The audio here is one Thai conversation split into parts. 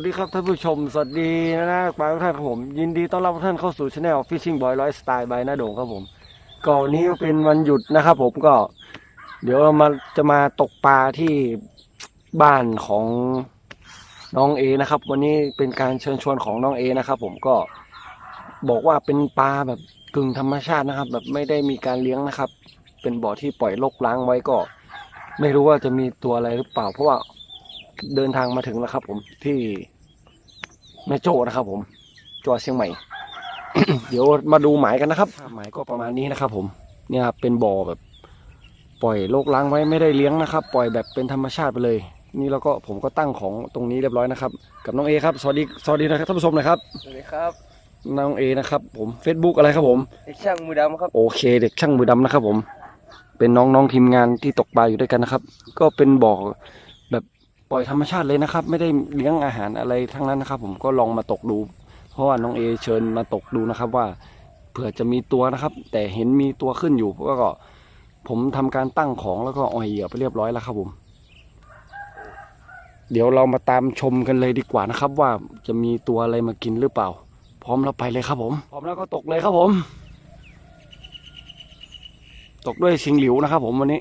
สวัสดีครับท่านผู้ชม สวัสดีนะนะปลาทุกท่านครับผม ยินดีต้อนรับทุกท่านเข้าสู่ช anel Fishing Boy ร้อยสไตล์บายนาโด่งครับผมก็วันนี้เป็นวันหยุดนะครับผมก็ เดี๋ยวเรามาจะมาตกปลาที่บ้านของน้องเอนะครับ วันนี้เป็นการเชิญชวนของน้องเอนะครับผมก็บอกว่าเป็นปลาแบบกึ่งธรรมชาตินะครับ แบบไม่ได้มีการเลี้ยงนะครับ เป็นบ่อที่ปล่อยลกล้างไว้ก็ ไม่รู้ว่าจะมีตัวอะไรหรือเปล่า เพราะว่า เดินทางมาถึงแล้วครับ ผมที่แม่โจ้นะครับ ผมจังหวัดเชียงใหม่ เดี๋ยวมาดูหมายกันนะครับหมายก็ประมาณนี้นะครับ ผมเนี่ยครับเป็นบ่อแบบ ปล่อยโลกล้างไว้ไม่ได้เลี้ยงนะครับ ปล่อยแบบเป็นธรรมชาติไปเลย นี่แล้วก็ผมก็ตั้งของตรงนี้เรียบร้อยนะครับ กับน้องเอครับสวัสดีสวัสดีนะครับท่านผู้ชมนะครับสวัสดีครับน้องเอนะครับผม Facebook อะไรครับผมเด็กช่างมือดำครับโอเค เด็กช่างมือดำนะครับ ผม เป็นน้องๆทีมงานที่ตกปลาอยู่ด้วยกันนะครับ ก็เป็นบ่อแบบ ปล่อยธรรมชาติเลยนะครับ ไม่ได้เลี้ยงอาหารอะไรทั้งนั้นนะครับ ผมก็ลองมาตกดู เพราะว่าน้องเอเชิญมาตกดูนะครับว่าเผื่อจะมีตัวนะครับ แต่เห็นมีตัวขึ้นอยู่ก็ผมทำการตั้งของแล้วก็อ่อยเหยื่อไปเรียบร้อยแล้วครับผม เดี๋ยวเรามาตามชมกันเลยดีกว่านะครับ ว่าจะมีตัวอะไรมากินหรือเปล่า พร้อมแล้วไปเลยครับผมพร้อมแล้วก็ตกเลยครับผม ตกด้วยชิงหลิวนะครับ ผมวันนี้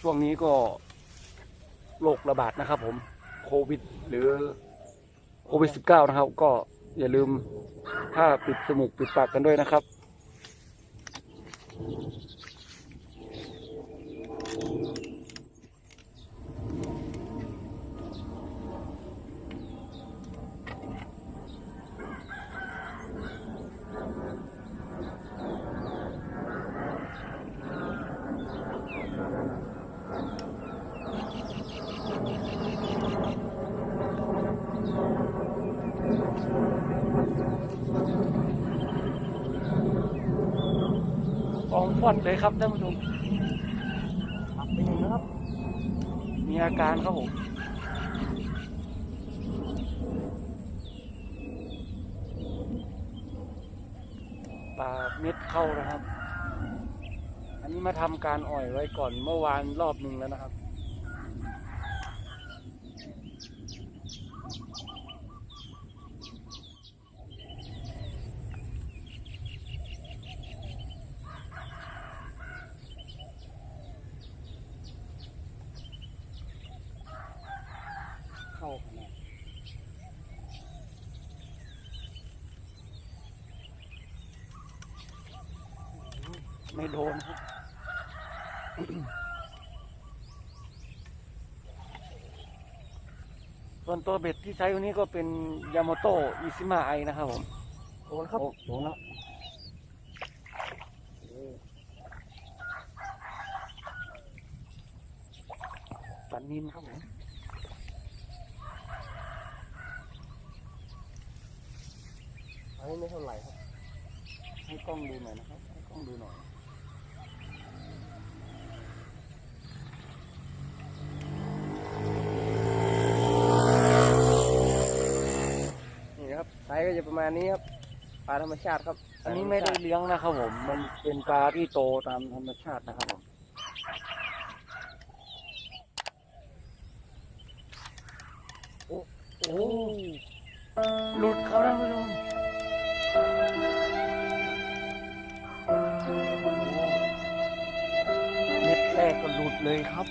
ช่วงนี้ก็โรคระบาดนะครับ ผมโควิด หรือโควิด -19 นะครับ ก็อย่าลืมถ้าปิดจมูกปิดปากกันด้วยนะครับ ฟองฟอดเลยครับท่านผู้ชมปักไปหนึ่งนะครับ มีอาการครับผมปลาเม็ดเข้านะครับอันนี้ มาทำการอ่อยไว้ก่อนเมื่อวานรอบหนึ่งแล้วนะครับ เข้าขนาดไม่โดนครับ ส่วนตัวเบ็ดที่ใช้วันนี้ก็เป็นยา m โมโตอิซิมาไอนะครับผมโดนครับโอ้โดนแล้วปันนินครับผม อันนี้ไม่เท่าไหร่ครับ ให้กล้องดูหน่อยนะครับ ให้กล้องดูหน่อย นี่นะครับไซส์ ก็จะประมาณนี้ครับปลาธรรมชาติครับ อันนี้ไม่ได้เลี้ยงนะครับผม มันเป็นปลาที่โตตามธรรมชาตินะครับผมโอ้โอหลุดเขาแล้วท่นผู้ชมเม็ดแรกก็หลุดเลยครับ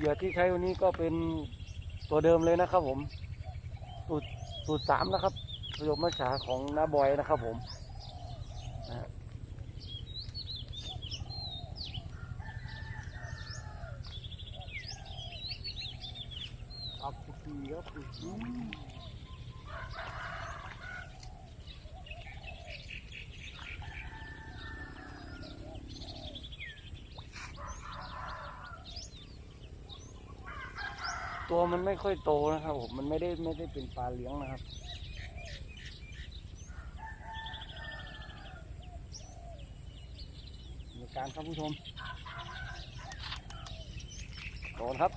เหยื่อที่ใช้วันนี้ก็เป็นตัวเดิมเลยนะครับผม สูตรสูตรสามนะครับประโยคมัชฉาของน้าบอยนะครับผมอัพทุกทีครับอื้อหือ ตัวมันไม่ ค่อยโตนะครับผมมันไม่ได้ไม่ได้เป็นปลาเลี้ยงนะครับมีการครับผู้ชมโดนครับ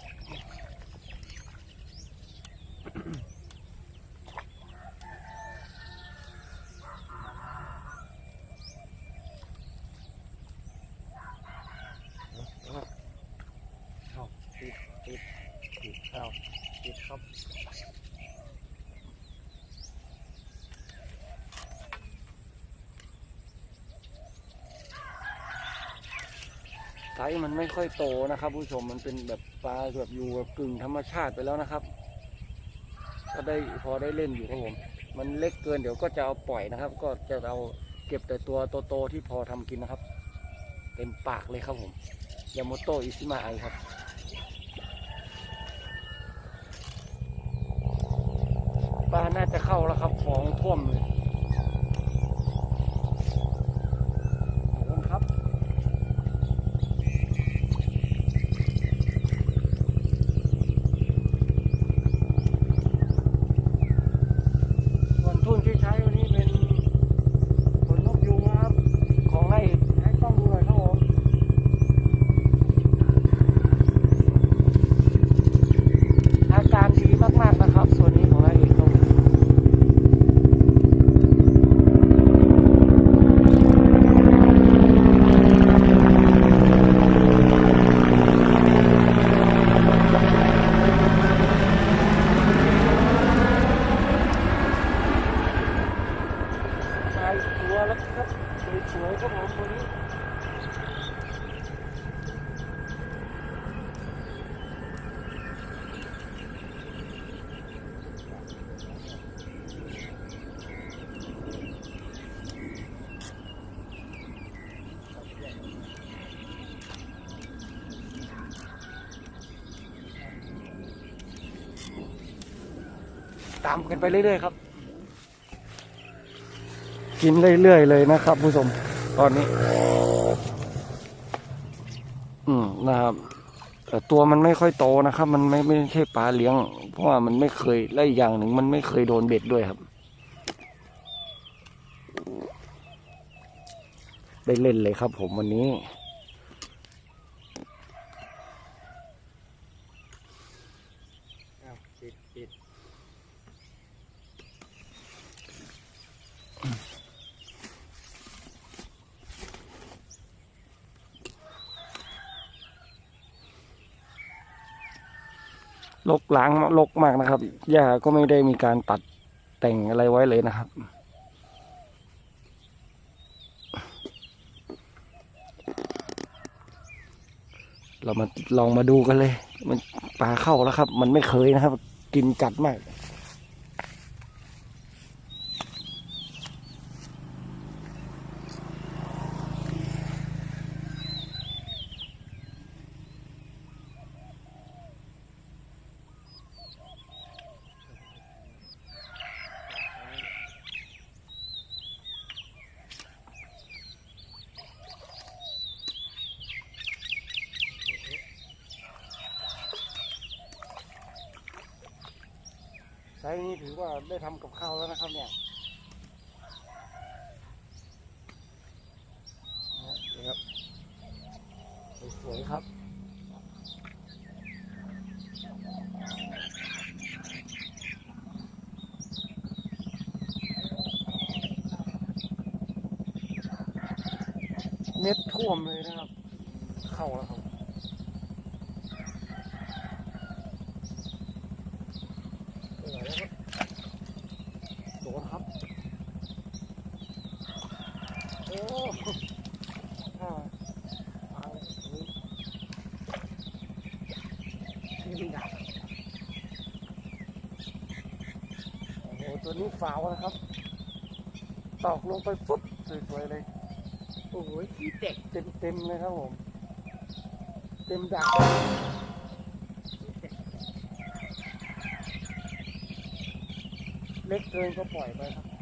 เอาติดติดติดเอาติดครับไซ ส์มันไม่ค่อยโตนะครับ ผู้ชมมันเป็นแบบปลาแบบอยู่แบบกึ่งธรรมชาติไปแล้วนะครับ ก็ได้พอได้เล่นอยู่ครับผมมันเล็กเกินเดี๋ยวก็จะเอาปล่อยนะครับ ก็จะเอาเก็บแต่ตัวโตๆที่พอทำกินนะครับ เต็มปากเลยครับผมยาโมโตอิซิมาไอครับปลาน่าจะเข้าแล้วครับฟองท่วมเลยขอบคุณครับ ส่วนทุนที่ใช้วันนี้เป็นขนนกยุงนะครับ ของไอ้ให้ต้องดูหน่อยครับผม อาการดีมาก ๆ นะครับ ส่วนนี้ของนายเอกครับมาอีกตัวแล้วครับ สวยๆครับผมตัวนี้ ตามกันไป เรื่อยๆครับ กินเรื่อยๆเลยนะครับ ผู้ชมตอนนี้ อืมนะครับแต่ตัวมันไม่ค่อยโตนะครับ มันไม่ไม่ใช่ปลาเลี้ยง เพราะว่ามันไม่เคยและอีกอย่างหนึ่งมันไม่เคยโดนเบ็ดด้วยครับ ได้เล่นเลยครับผมวันนี้ อ้าวติดติด ลกล้างลกมากนะครับ หญ้าก็ไม่ได้มีการตัดแต่งอะไรไว้เลยนะครับ เรามาลองมาดูกันเลย มันปลาเข้าแล้วครับ มันไม่เคยนะครับ กินจัดมาก ไซส์นี้ถือว่าได้ทำกับข้าวแล้วนะครับเนี่ยนี่ครับสวยๆครับ เน็ตท่วมเลยนะครับ เข้าแล้วครับไปไหนแล้วครับโดนครับ โอ้อ่าตายเฮ้ยนี่เป็นดักโอ้โหตัวนี้ฟาวนะครับ ตอกลงไปฟุ๊บสวยๆเลย โอ้โหขี้เด็กเต็มๆเลยครับผม เต็มดักเล็กเกินก็ปล่อยไปครับ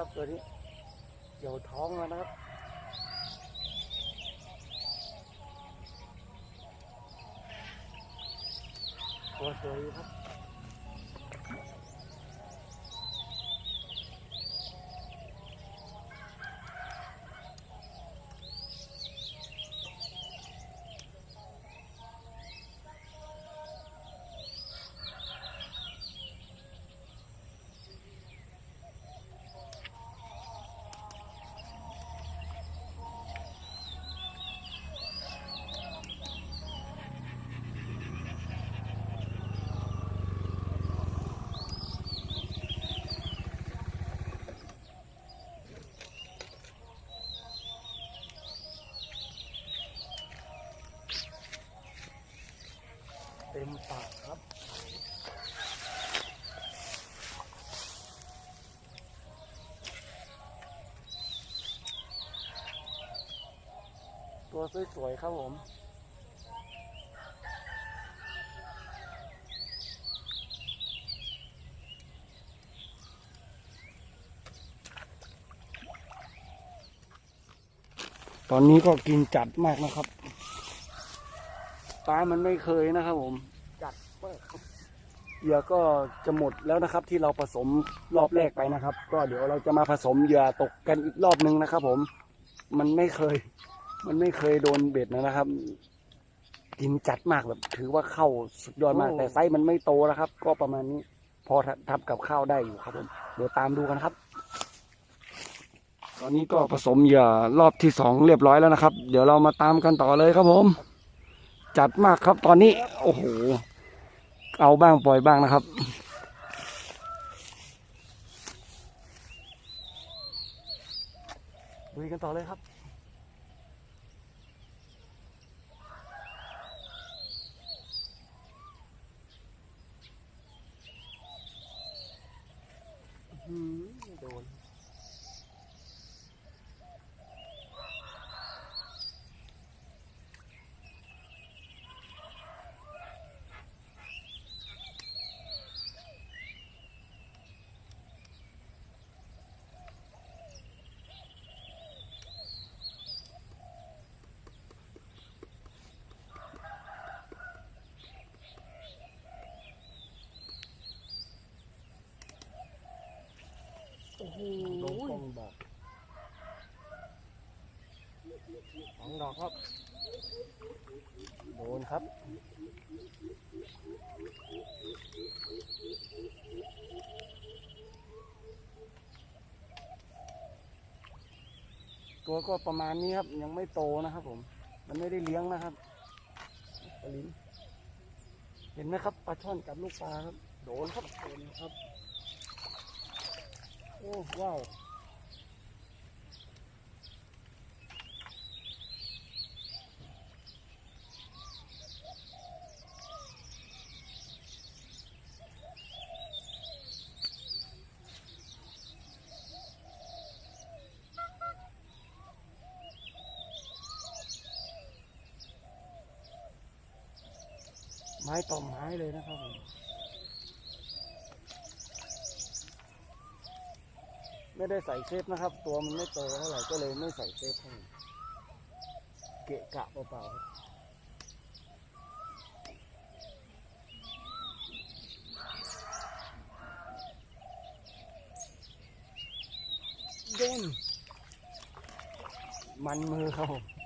ครับตัวนี้เกี่ยวท้องแล้วนะครับ ตัวสวยครับ เต็มปากครับตัวสวยๆครับผม ตอนนี้ก็กินจัดมากนะครับ ปลามันไม่เคยนะครับผมจัดมากครับเหยื่อก็จะหมดแล้วนะครับ ที่เราผสมรอบแรกไปนะครับ ก็เดี๋ยวเราจะมาผสมเหยื่อตกกันอีกรอบนึงนะครับ ผม มันไม่เคย มันไม่เคยโดนเบ็ดนะครับกินจัดมากแบบ ถือว่าเข้าสุดยอดมากโอ้แต่ไซส์มันไม่โตนะครับ ก็ประมาณนี้ พอทับกับข้าวได้อยู่ครับผมเดี๋ยวตามดูกันครับ ตอนนี้ก็ผสมเหยื่อรอบที่สองเรียบร้อยแล้วนะครับ เดี๋ยวเรามาตามกันต่อเลยครับผม จัดมากครับตอนนี้ โอ้โห เอาบ้างปล่อยบ้างนะครับดูกันต่อเลยครับ อืมไม่โดน โอ้โหลงกล้องบอก ส อกครับ โดนครับ ตัวก็ประมาณนี้ครับ ยังไม่โตนะครับผม มันไม่ได้เลี้ยงนะครับปลาลิ้นเห็นไหมครับปลาช่อนกับลูกปลาครับ โดนครับโดนครับ โอ้ว้าว ไม้ต่อไม้เลยนะครับผมไม่ได้ใส่เซฟนะครับ ตัวมันไม่โตเท่าไหร่ก็เลยไม่ใส่เซฟให้เกะกะเปล่าๆเด้นมันมือครับผม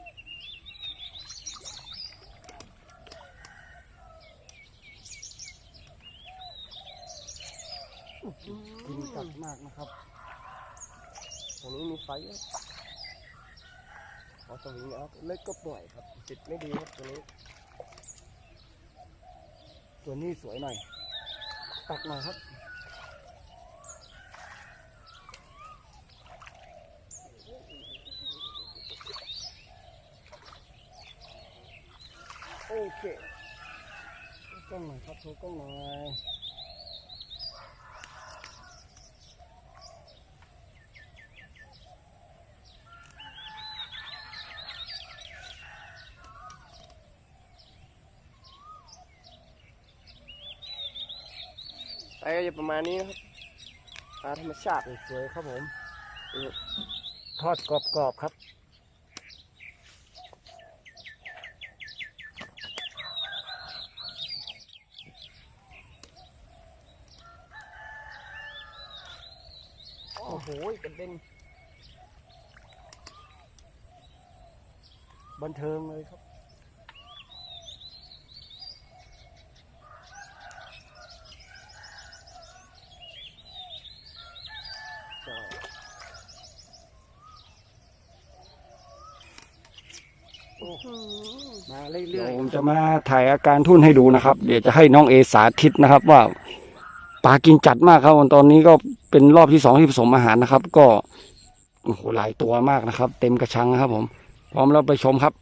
กินจัดมากนะครับตรงนี้มีไฟครับพอสวิงแล้วเล็กก็ปล่อยครับจิตไม่ดีครับตัวนี้ ตัวนี้สวยหน่อย ตักหน่อยครับโอเคกล้องหน่อยครับโชว์กล้องหน่อย ไซส์ก็จะประมาณนี้นะครับปลาธรรมชาติสวยๆครับผม ทอดกรอบๆครับ โอ้โหกระเด็น บันเทิงเลยครับ มาเรื่ เดี๋ยว อย ผม จะมาถ่ายอาการทุ่นให้ดูนะครับ เดี๋ยวจะให้น้องเอสาธิตนะครับ ว่าปลากินจัดมากครับตอนนี้ก็เป็นรอบที่สองที่ผสมอาหารนะครับ ก็โอ้โหหลายตัวมากนะครับ เต็มกระชังนะครับ ผม พร้อมแล้วไปชมครับ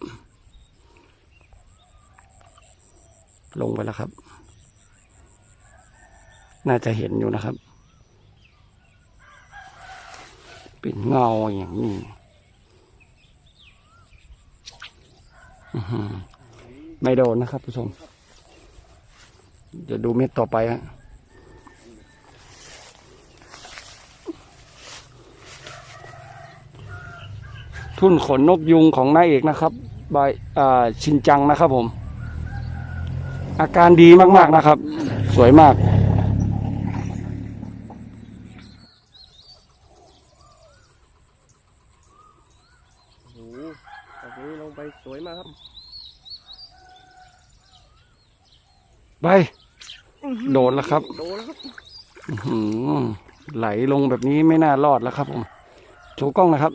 ลงไปแล้วครับ น่าจะเห็นอยู่นะครับ เป็นเงาอย่างนี้อื้อหือ ไม่โดนนะครับผู้ชมเดี๋ยวดูเม็ดต่อไปฮะทุ่นขนนกยุงของนายเอกนะครับใบชินจังนะครับผม อาการดีมากๆนะครับ สวยมาก ๆโอ้โหแบบนี้ลงไปสวยมากครับ ไป โดนแล้วครับโดนแล้วครับอื้อหือไหลลงแบบนี้ไม่น่ารอดแล้วครับผมโชว์กล้องนะครับ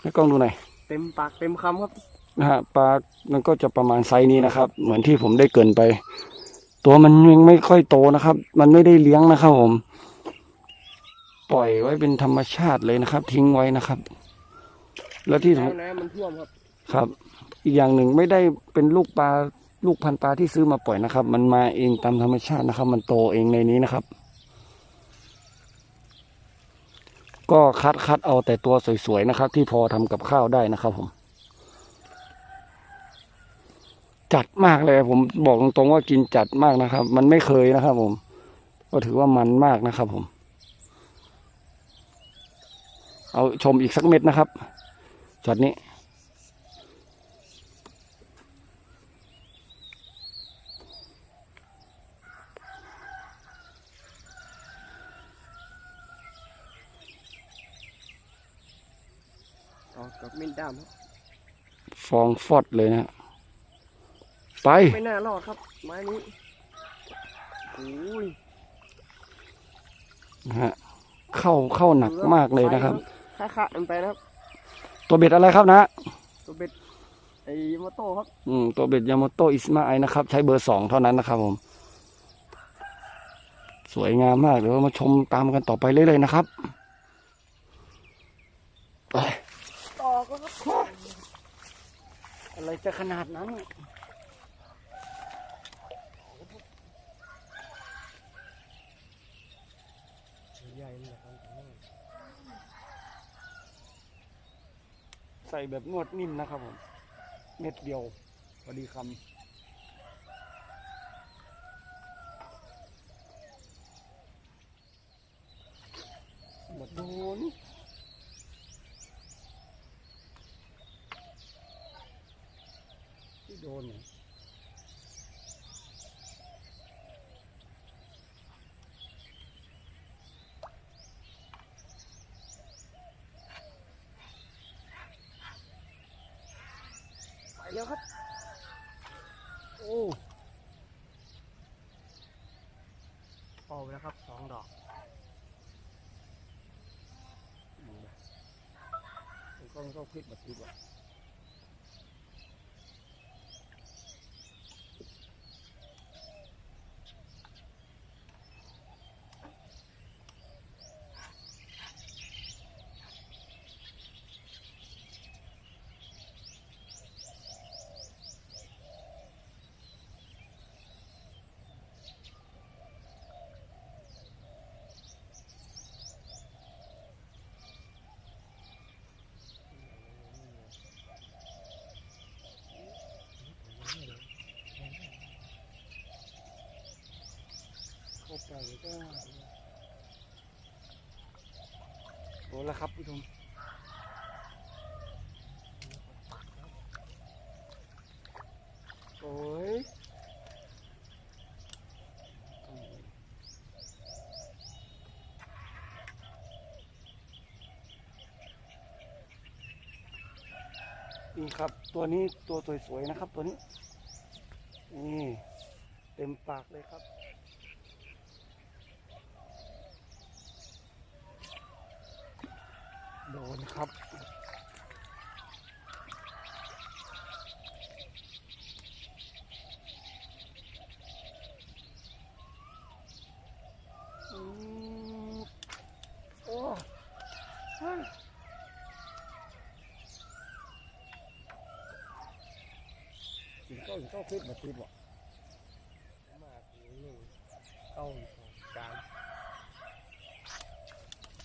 ให้กล้องดูหน่อยเต็มปากเต็มคำครับนะฮะปลามันก็จะประมาณไซส์นี้นะครับ เหมือนที่ผมได้เกรินไป ตัวมันยังไม่ค่อยโตนะครับ มันไม่ได้เลี้ยงนะครับผม ปล่อยไว้เป็นธรรมชาติเลยนะครับ ทิ้งไว้นะครับ แล้วที่สำน้ำน้ำมันท่วมครับ ครับ อีกอย่างหนึ่งไม่ได้เป็นลูกปลา ลูกพันปลาที่ซื้อมาปล่อยนะครับ มันมาเองตามธรรมชาตินะครับ มันโตเองในนี้นะครับ ก็คัดคัดเอาแต่ตัวสวยๆนะครับ ที่พอทำกับข้าวได้นะครับผม จัดมากเลยผมบอกตรงๆว่ากินจัดมากนะครับ มันไม่เคยนะครับ ผม ก็ถือว่ามันมากนะครับ ผม เอาชมอีกสักเม็ดนะครับช็อตนี้ ออกกับ มินดามครับฟองฟอดเลยนะไป ไม่น่ารอดครับ ไม้นี้โอ้ยนะฮะเข้าเข้าหนักมากเลยนะครับ ค่าค่ามันไปนะครับ ตัวเบ็ดอะไรครับนะ ตัวเบ็ดไอ้มอโต้ครับ อืมตัวเบ็ดยาโมโตอิสมาไอนะครับ ใช้เบอร์สองเท่านั้นนะครับผม สวยงามมากเดี๋ยวเรามาชมตามกันต่อไปเรื่อยๆนะครับไป ต่อก็ครับ อะไรจะขนาดนั้นใหญ่เลยครับใส่แบบนวดนิ่มนะครับผม เม็ดเดียวพอดีคำหมดโดน ที่โดนเนี่ยไปแล้วครับ โอ้ออกไปแล้วครับสองดอกก็ก็คลิปแบบนี้ว่ะ เข้าไปก็โอ้แล้วครับผู้ชมโอ้ยนี่ครับ ตัวนี้ตัวสวยๆนะครับ ตัวนี้ นี่ เต็มปากเลยครับ โดนครับอืมโอ้ฮะกินข้าวกินข้าวขึ้นมาติดบ่ มากหนึ่งเก้าสองสาม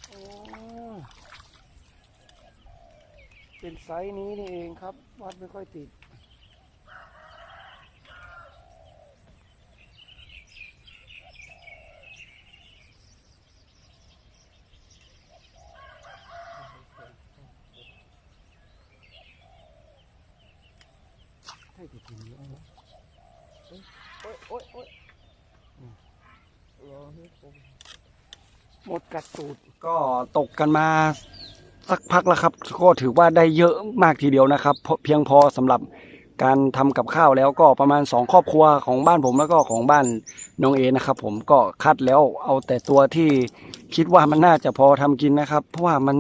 โอ้เป็น ไซส์นี้นี่เองครับ วัดไม่ค่อยติด ให้ติดทีนี้เอาละโอ้ยโอ้ยโอ้ยรอให้ผม หมดกัดตูด ก็ตกกันมา สักพักแล้วครับ ก็ถือว่าได้เยอะมากทีเดียวนะครับ เพียงพอสำหรับการทำกับข้าวแล้วก็ประมาณสองครอบครัวของบ้านผมแล้วก็ของบ้านน้องเอนะครับ ผมก็คัดแล้วเอาแต่ตัวที่คิดว่ามันน่าจะพอทำกินนะครับ เพราะว่ามัน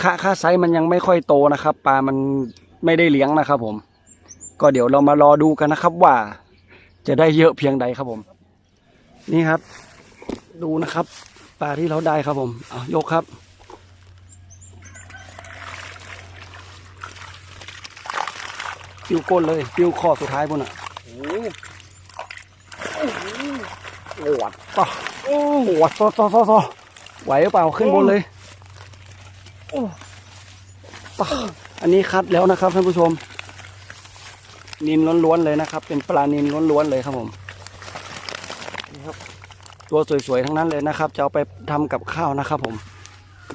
ค่าค่าไซส์มันยังไม่ค่อยโตนะครับ ปลามันไม่ได้เลี้ยงนะครับ ผม ก็เดี๋ยวเรามารอดูกันนะครับว่า จะได้เยอะเพียงใดครับผม นี่ครับ ดูนะครับ ปลาที่เราได้ครับผมเอายกครับ ปิ้วก้นเลย ปิ้วข้อสุดท้ายบนอะโอ้โหวัดต่อโอ้วัดต่อต่อต่อต่อไหวหรือเปล่าขึ้นบนเลยโอ้ต่ออันนี้คัดแล้วนะครับท่านผู้ชม นินล้วนๆเลยนะครับ เป็นปลานินล้วนๆเลยครับผมนี่ครับตัวสวยๆทั้งนั้นเลยนะครับ จะเอาไปทำกับข้าวนะครับ ผม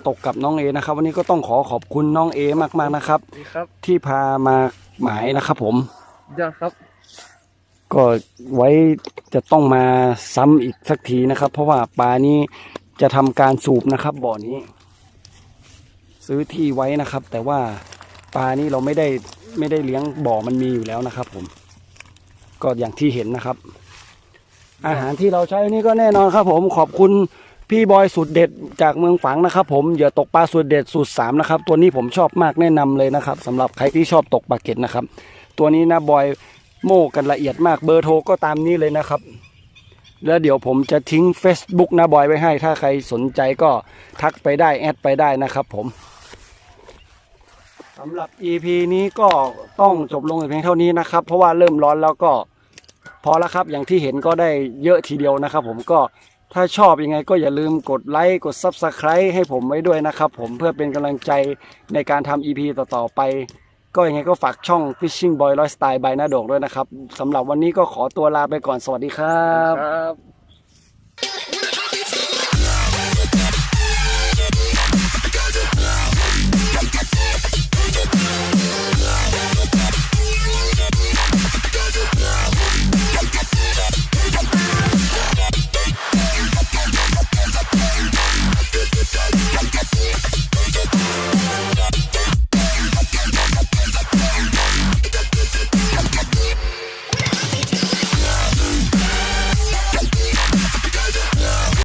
ตกกับน้องเอนะครับ วันนี้ก็ต้องขอขอบคุณน้องเอมากๆนะครับดีครับที่พามา หมายนะครับผมยอดครับ ก็ไว้จะต้องมาซ้ำอีกสักทีนะครับ เพราะว่าปลานี้จะทำการสูบนะครับบ่อนี้ ซื้อที่ไว้นะครับ แต่ว่าปลานี้เราไม่ได้ไม่ได้เลี้ยงบ่อมันมีอยู่แล้วนะครับ ผม ก็อย่างที่เห็นนะครับ อาหารที่เราใช้นี่ก็แน่นอนครับ ผมขอบคุณ พี่บอยสุดเด็ดจากเมืองฝางนะครับ ผมเหยื่อตกปลาสุดเด็ดสูตรสามนะครับ ตัวนี้ผมชอบมากแนะนำเลยนะครับสำหรับใครที่ชอบตกปลาเก็ตนะครับ ตัวนี้นะบอยโม่กันละเอียดมากเบอร์โทรก็ตามนี้เลยนะครับ แล้วเดี๋ยวผมจะทิ้ง Facebook นะบอยไว้ให้ ถ้าใครสนใจก็ทักไปได้แอดไปได้นะครับ ผมสำหรับ EP นี้ก็ต้องจบลงเพียงเท่านี้นะครับ เพราะว่าเริ่มร้อนแล้วก็พอแล้วครับอย่างที่เห็นก็ได้เยอะทีเดียวนะครับ ผมก็ ถ้าชอบยังไงก็อย่าลืมกดไลค์กด Subscribe ให้ผมไว้ด้วยนะครับผมเพื่อเป็นกำลังใจในการทำ EP ต่อๆไป ก็ยังไงก็ฝากช่อง Fishing Boy Lifestyle by นาโดกด้วยนะครับสำหรับวันนี้ก็ขอตัวลาไปก่อนสวัสดีครับ ครับ